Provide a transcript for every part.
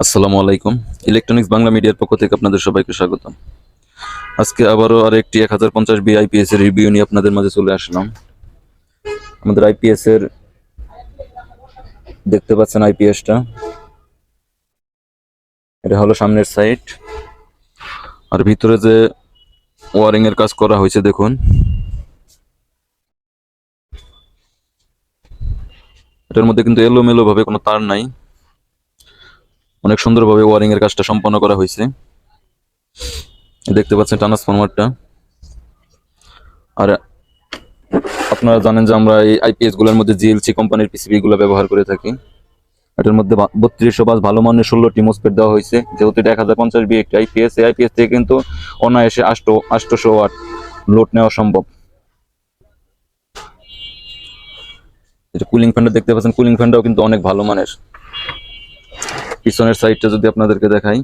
আসসালামু আলাইকুম। ইলেকট্রনিক্স বাংলা মিডিয়ার পক্ষ থেকে আপনাদের সবাইকে স্বাগতম। আজকে আবারও আর একটি এক হাজার পঞ্চাশ বি আইপিএস এর রিভিউ নিয়ে আপনাদের মাঝে চলে আসলাম। আমাদের আইপিএস এর দেখতে পাচ্ছেন আইপিএসটা এটা হলো সামনের সাইড আর ভিতরে যে ওয়ারিং এর কাজ করা হয়েছে, দেখুন। এটার মধ্যে কিন্তু এলোমেলো ভাবে কোনো তার নাই। অনেক সুন্দরভাবে ওয়ারিং এর কাজটা সম্পন্ন করা হয়েছে। দেখতে পাচ্ছেন ট্রান্সফরমারটা আর আপনারা জানেন যে আমরা এই আইপিএসগুলোর মধ্যে জিএলসি কোম্পানির পিসিবি গুলো ব্যবহার করে থাকি। এটার মধ্যে বত্রিশশো পাঁচ ভালো মানের ষোলোটি মোসপেট দেওয়া হয়েছে। যেহেতু এটা এক হাজার পঞ্চাশ বি একটি আইপিএস এই আইপিএস থেকে কিন্তু অনায়াসে আষ্ট আষ্টশো ওয়াট লোড নেওয়া সম্ভব। এটা কুলিং ফ্যানটা দেখতে পাচ্ছেন। কুলিং ফ্যানটাও কিন্তু অনেক ভালো মানের। পিছনের সাইডটা যদি আপনাদেরকে দেখাই,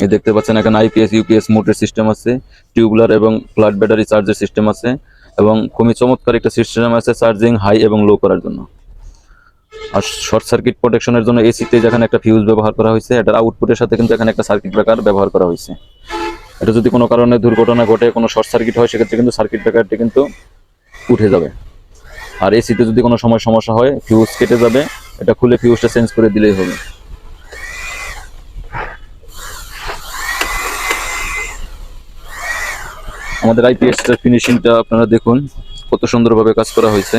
এই দেখতে পাচ্ছেন এখানে আইপিএস ইউপিএস মোটর সিস্টেম আছে টিউবুলার এবং ফ্ল্যাট ব্যাটারি চার্জের সিস্টেম আছে, এবং খুবই চমৎকার একটা সিস্টেম আছে চার্জিং হাই এবং লো করার জন্য। আর শর্ট সার্কিট প্রোটেকশনের জন্য এসিতে যেখানে একটা ফিউজ ব্যবহার করা হয়েছে, এটার আউটপুটের সাথে কিন্তু এখানে একটা সার্কিট ব্রেকার ব্যবহার করা হয়েছে। এটা যদি কোনো কারণে দুর্ঘটনা ঘটে, কোনো শর্ট সার্কিট হয়, সেক্ষেত্রে কিন্তু সার্কিট ব্রেকারটি কিন্তু উঠে যাবে। আর এসিতে যদি কোনো সময় সমস্যা হয় ফিউজ কেটে যাবে, এটা খুলে ফিউজটা চেঞ্জ করে দিলেই হবে। আমাদের আইপিএস এর ফিনিশিংটা আপনারা দেখুন, কত সুন্দরভাবে কাজ করা হয়েছে।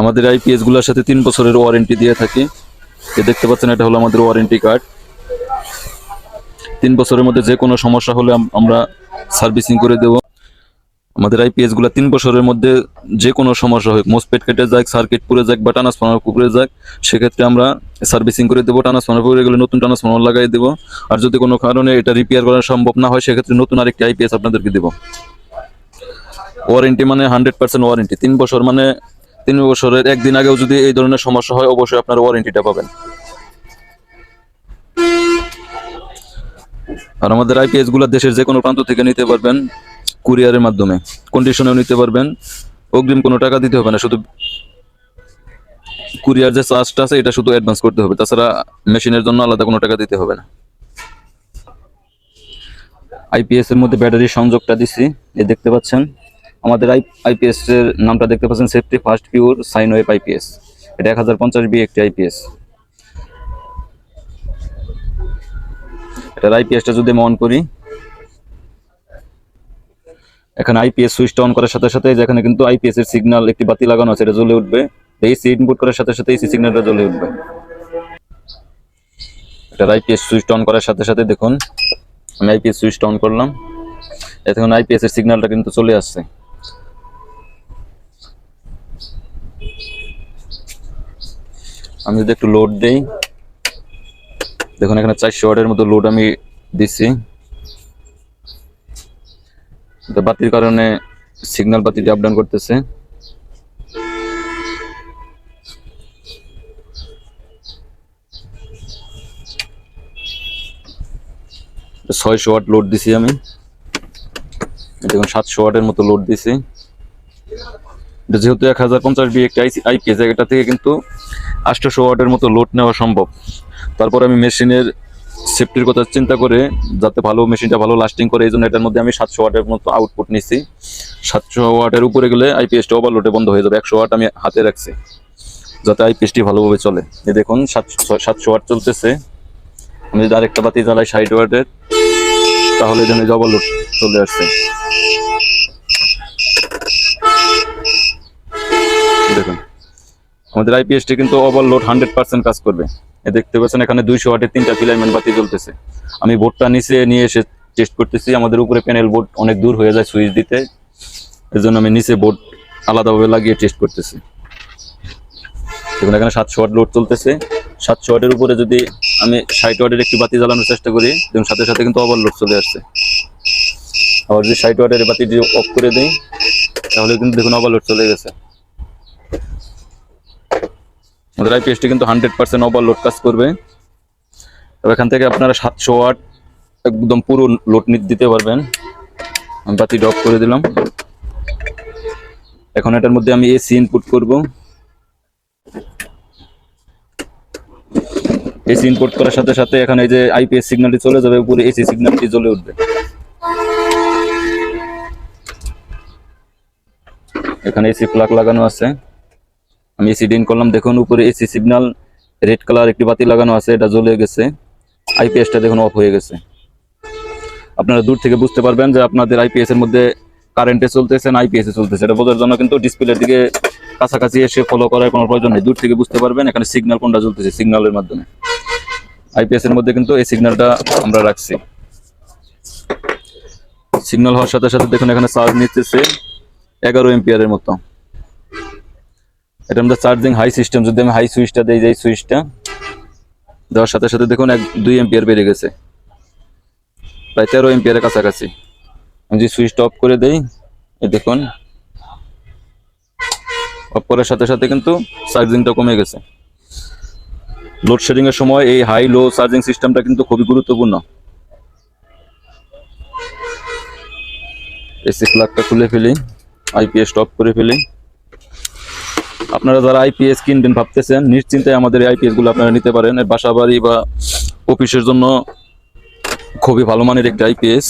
আমাদের আইপিএসগুলোর সাথে তিন বছরের ওয়ারেন্টি দিয়ে থাকি। এ দেখতে পাচ্ছেন, এটা হলো আমাদের ওয়ারেন্টি কার্ড তিন বছরের মধ্যে যে কোনো সমস্যা হলে আমরা সার্ভিসিং করে দেব। আমাদের আইপিএসগুলা তিন বছরের মধ্যে যে কোনো সমস্যা হোক মোসপেট কেটে যাক সার্কিট পুড়ে যাক বা ট্রান্সফর্মার পুড়ে যাক, সেক্ষেত্রে আমরা সার্ভিসিং করে দেবো, ট্রান্সফর্মার গেলে নতুন ট্রান্সফর্মার লাগাই দেবো। আর যদি কোনো কারণে এটা রিপেয়ার করা সম্ভব না হয়, সেক্ষেত্রে নতুন আরেকটি আইপিএস আপনাদেরকে দেবো। ওয়ারেন্টি মানে হান্ড্রেড পার্সেন্ট ওয়ারেন্টি তিন বছর মানে তিন বছরের একদিন আগেও যদি এই ধরনের সমস্যা হয়, অবশ্যই আপনার ওয়ারেন্টিটা পাবেন। আর আমাদের আইপিএসগুলো দেশের যে কোনো প্রান্ত থেকে নিতে পারবেন কুরিয়ারের মাধ্যমে। কন্ডিশনেও নিতে পারবেন। অগ্রিম কোনো টাকা দিতে হবে না, শুধু কুরিয়ার যে চার্জটা আছে, এটা শুধু অ্যাডভান্স করতে হবে। তাছাড়া মেশিনের জন্য আলাদা কোনো টাকা দিতে হবে না। আইপিএস এর মধ্যে ব্যাটারি সংযোগটা দিছি। এই দেখতে পাচ্ছেন, আমাদের আই আইপিএস এর নামটা দেখতে পাচ্ছেন safety first pure sine wave IPS এটা এক হাজার পঞ্চাশ বি একটি আইপিএস এটার আইপিএসটা যদি আমি অন করি, এখানে আইপিএস সুইচটা অন করার সাথে সাথে যেখানে কিন্তু আইপিএস এর সিগন্যাল একটি বাতি লাগানো আছে, এটা জ্বলে উঠবে। এসি ইনপুট করার সাথে সাথে এসি সিগন্যালটা জ্বলে উঠবে। এটার আইপিএস সুইচ অন করার সাথে সাথে দেখুন, আমি আইপিএস সুইচ অন করলাম। এখন আইপিএস এর সিগন্যালটা কিন্তু চলে আসছে। আমি যদি একটু লোড দেই, দেখুন, এখানে চারশো ওয়াটের মতো লোড আমি দিচ্ছি। বাতির কারণে সিগন্যাল বাতিটি আপ ডাউন করতেছে। ছয়শো ওয়াট লোড দিছি আমি। দেখুন, সাতশো ওয়াটের মতো লোড দিছি। এটা যেহেতু এক হাজার পঞ্চাশ বি একটি আইপিএস এটা থেকে কিন্তু আটশোশো ওয়াটের মতো লোড নেওয়া সম্ভব। তারপর আমি মেশিনের সেফটির কথা চিন্তা করে, যাতে ভালো মেশিনটা ভালো লাস্টিং করে, এই জন্য এটার মধ্যে আমি সাতশো ওয়াটের মতো আউটপুট নিচ্ছি সাতশো ওয়াটের উপরে গেলে আইপিএসটা ওভারলোডে বন্ধ হয়ে যাবে। একশো ওয়াট আমি হাতে রাখছি, যাতে আইপিএসটি ভালোভাবে চলে। এই দেখুন, সাতশো সাতশো ওয়াট চলতেছে। আমি যদি আরেকটা বাতি জ্বালাই ষাট ওয়াটের তাহলে এখানে ওভারলোড চলে আসছে। দেখুন, আমাদের আইপিএসটি কিন্তু ওভারলোড হান্ড্রেড পার্সেন্ট কাজ করবে। এ দেখতে পাচ্ছেন এখানে দুইশো ওয়াটের তিনটা ফিলামেন্ট বাতি জ্বলতেছে। আমি বোর্ডটা নিচে নিয়ে এসে টেস্ট করতেছি, আমাদের উপরে প্যানেল বোর্ড অনেক দূর হয়ে যায় সুইচ দিতে। এর জন্য আমি নিচে বোর্ড আলাদাভাবে লাগিয়ে টেস্ট করতেছি। দেখুন, এখানে সাতশো ওয়াট লোড চলতেছে। সাতশো ওয়াটের উপরে যদি আমি ষাট ওয়াটের একটি বাতি জ্বালানোর চেষ্টা করি এবং সাথে সাথে কিন্তু ওভারলোড চলে আসছে। আবার যদি ষাট ওয়াটের বাতিটি অফ করে দিই, তাহলে কিন্তু দেখুন ওভারলোড চলে গেছে। আমাদের আইপিএসটি কিন্তু হান্ড্রেড পার্সেন্ট ওভারলোড কাজ করবে। তবে এখান থেকে আপনারা সাতশো ওয়াট একদম পুরো লোড দিতে পারবেন। আমি বাতি অফ করে দিলাম। এখন এটার মধ্যে আমি এসি ইনপুট করব। এসি ইনপুট করার সাথে সাথে এখানে এই যে আইপিএস সিগন্যালটি চলে যাবে, উপরে এসি সিগন্যালটি জ্বলে উঠবে। এখানে এসি প্লাগ লাগানো আছে। আমি এসি ডিন করলাম। দেখুন, উপরে এসি সিগন্যাল রেড কালার একটি বাতি লাগানো আছে, এটা জ্বলে গেছে। আইপিএসটা দেখুন অফ হয়ে গেছে। আপনারা দূর থেকে বুঝতে পারবেন যে আপনাদের আইপিএস এর মধ্যে কারেন্টে চলতেছে না আইপিএস এ চলতেছে। এটা বোঝার জন্য কিন্তু ডিসপ্লের দিকে কাছাকাছি এসে ফলো করার কোনো প্রয়োজন নেই। দূর থেকে বুঝতে পারবেন এখানে সিগন্যাল কোনটা চলতেছে সিগন্যালের মাধ্যমে। আইপিএস এর মধ্যে কিন্তু এই সিগন্যালটা আমরা রাখছি। সিগন্যাল হওয়ার সাথে সাথে দেখুন এখানে চার্জ নিতেছে এগারো এম্পিয়ারের মতো। এটা আমাদের চার্জিং হাই সিস্টেম যদি আমি হাই সুইচটা দিই যে এই সুইচটা দেওয়ার সাথে সাথে দেখুন এক, দুই এম্পিয়ার বেড়ে গেছে। প্রায় তেরো এম্পিয়ারের কাছাকাছি। আমি যদি সুইচটা অফ করে দেই দেখুন অফ করার সাথে সাথে কিন্তু চার্জিংটা কমে গেছে। লোডশেডিং এর সময় এই হাই লো চার্জিং সিস্টেমটা কিন্তু খুবই গুরুত্বপূর্ণ। এসি প্লাগটা খুলে ফেলি আইপিএস স্টপ করে ফেলি। আপনারা যারা আইপিএস কিনবেন ভাবতেছেন নিশ্চিন্তায় আমাদের এই আইপিএসগুলো আপনারা নিতে পারেন। বাসা বাড়ি বা অফিসের জন্য খুবই ভালো মানের একটা আইপিএস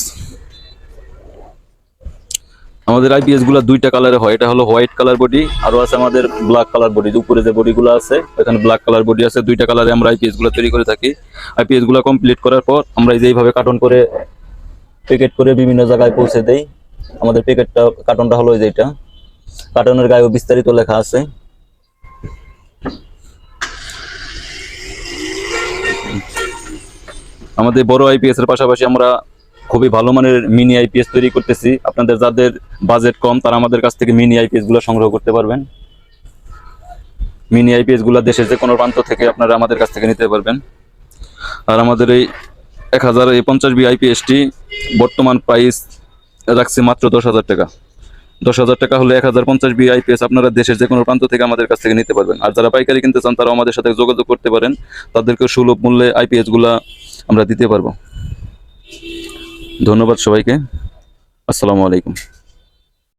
আমাদের আইপিএসগুলো দুইটা কালারে হয়। এটা হলো হোয়াইট কালার বডি আরও আছে আমাদের ব্ল্যাক কালার বডি উপরে যে বডি গুলো আছে এখানে ব্ল্যাক কালার বডি আছে। দুইটা কালারে আমরা আইপিএসগুলো তৈরি করে থাকি। আইপিএসগুলো কমপ্লিট করার পর আমরা এই যে এইভাবে কার্টন করে প্যাকেট করে বিভিন্ন জায়গায় পৌঁছে দেই। আমাদের প্যাকেটটা কার্টনটা হলো এই যে এটা। কার্টনের গায়েও বিস্তারিত লেখা আছে। আমাদের বড় আইপিএস এর পাশাপাশি আমরা খুবই ভালো মানের মিনি আইপিএস তৈরি করতেছি। আপনাদের যাদের বাজেট কম, তারা আমাদের কাছ থেকে মিনি আইপিএসগুলো সংগ্রহ করতে পারবেন। মিনি আইপিএসগুলো দেশের যে কোনো প্রান্ত থেকে আপনারা আমাদের কাছ থেকে নিতে পারবেন। আর আমাদের এই এক হাজার এই পঞ্চাশ বি আইপিএসটি বর্তমান প্রাইস রাখছি মাত্র দশ হাজার টাকা। দশ হাজার টাকা হলে এক হাজার পঞ্চাশ বি আইপিএস আপনারা দেশের যে কোনো প্রান্ত থেকে আমাদের কাছ থেকে নিতে পারবেন। আর যারা পাইকারি কিনতে চান, তারাও আমাদের সাথে যোগাযোগ করতে পারেন। তাদেরকে সুলভ মূল্যে আইপিএসগুলা আমরা দিতে পারব। ধন্যবাদ সবাইকে আসসালামু আলাইকুম